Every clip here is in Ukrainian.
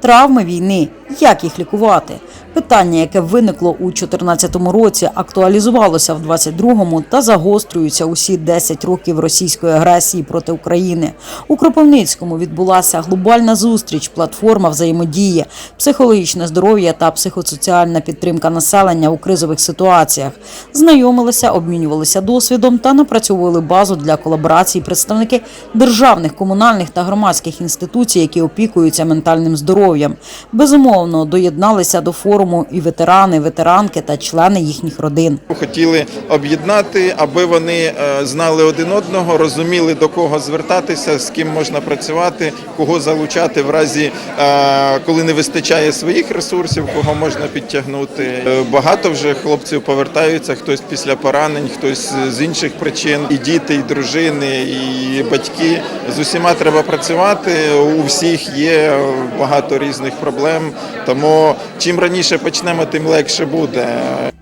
Травми війни. Як їх лікувати? Питання, яке виникло у 2014 році, актуалізувалося в 22-му та загострюється усі 10 років російської агресії проти України. У Кропивницькому відбулася глобальна зустріч, платформа взаємодії, психологічне здоров'я та психосоціальна підтримка населення у кризових ситуаціях. Знайомилися, обмінювалися досвідом та напрацьовували базу для колаборації представники державних, комунальних та громадських інституцій, які опікуються ментальним здоров'ям. Безумовно, доєдналися до форуму і ветерани, ветеранки та члени їхніх родин. Хотіли об'єднати, аби вони е, знали один одного, розуміли до кого звертатися, з ким можна працювати, кого залучати в разі, е, коли не вистачає своїх ресурсів, кого можна підтягнути. Е, Багато вже хлопців повертаються, хтось після поранень, хтось з інших причин. І діти, і дружини, і батьки. З усіма треба працювати. У всіх є багато різних проблем. Тому чим раніше почнемо, тим легше буде.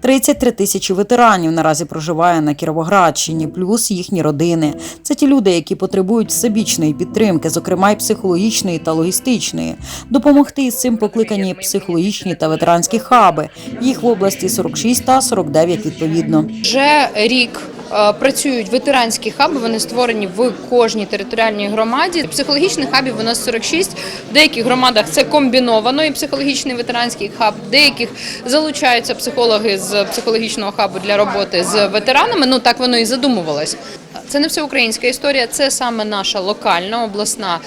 33 тисячі ветеранів наразі проживає на Кіровоградщині, плюс їхні родини. Це ті люди, які потребують всебічної підтримки, зокрема й психологічної та логістичної. Допомогти із цим покликані психологічні та ветеранські хаби. Їх в області 46 та 49 відповідно. Вже рік працюють ветеранські хаби. Вони створені в кожній територіальній громаді. Психологічних хабів у нас 46. В деяких громадах це комбіновано і психологічний ветеранський хаб. В деяких залучаються психологи з психологічного хабу для роботи з ветеранами. Ну так воно і задумувалось. Це не всеукраїнська історія, це саме наша локальна обласна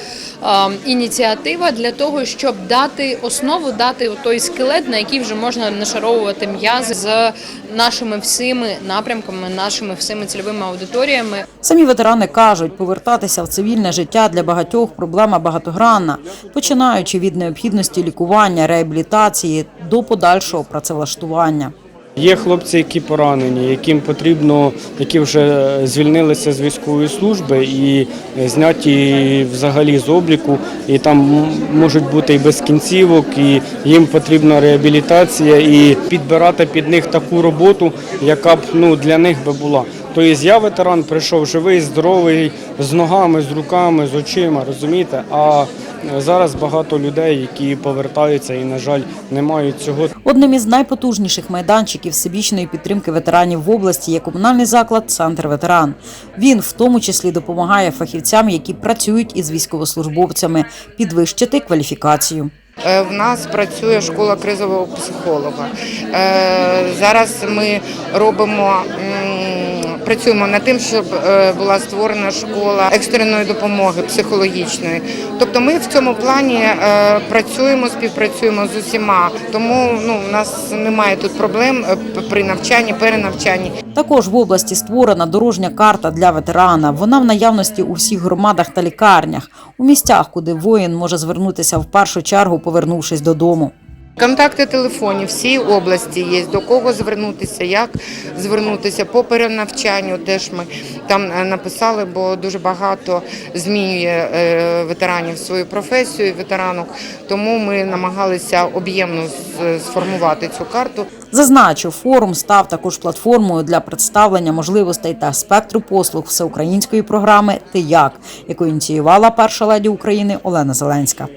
е, ініціатива для того, щоб дати основу, дати той скелет, на який вже можна нашаровувати м'язи з нашими всіми напрямками, нашими всіми цільовими аудиторіями. Самі ветерани кажуть, повертатися в цивільне життя для багатьох проблема багатогранна, починаючи від необхідності лікування, реабілітації до подальшого працевлаштування. Є хлопці, які поранені, яким потрібно, які вже звільнилися з військової служби і зняті взагалі з обліку, і там можуть бути і без кінцівок, і їм потрібна реабілітація, і підбирати під них таку роботу, яка б ну для них би була. Тобто я ветеран прийшов живий, здоровий, з ногами, з руками, з очима, розумієте? А зараз багато людей, які повертаються і, на жаль, не мають цього. Одним із найпотужніших майданчиків всебічної підтримки ветеранів в області є комунальний заклад Центр ветеран. Він в тому числі допомагає фахівцям, які працюють із військовослужбовцями, підвищити кваліфікацію. Е, В нас працює школа кризового психолога. Е, Зараз ми робимо. Працюємо над тим, щоб е, була створена школа екстреної допомоги психологічної. Тобто ми в цьому плані е, працюємо, співпрацюємо з усіма. Тому ну у нас немає тут проблем е, при навчанні, перенавчанні. Також в області створена дорожня карта для ветерана. Вона в наявності у всіх громадах та лікарнях, у місцях, куди воїн може звернутися в першу чергу, повернувшись додому. Контакти телефонів всій області є. До кого звернутися, як звернутися по перенавчанню. Теж ми там е, написали, бо дуже багато змінює е, ветеранів свою професію, ветеранок. Тому ми намагалися об'ємно сформувати цю карту. Зазначу, форум став також платформою для представлення можливостей та спектру послуг всеукраїнської програми Ти як, яку ініціювала перша леді України Олена Зеленська.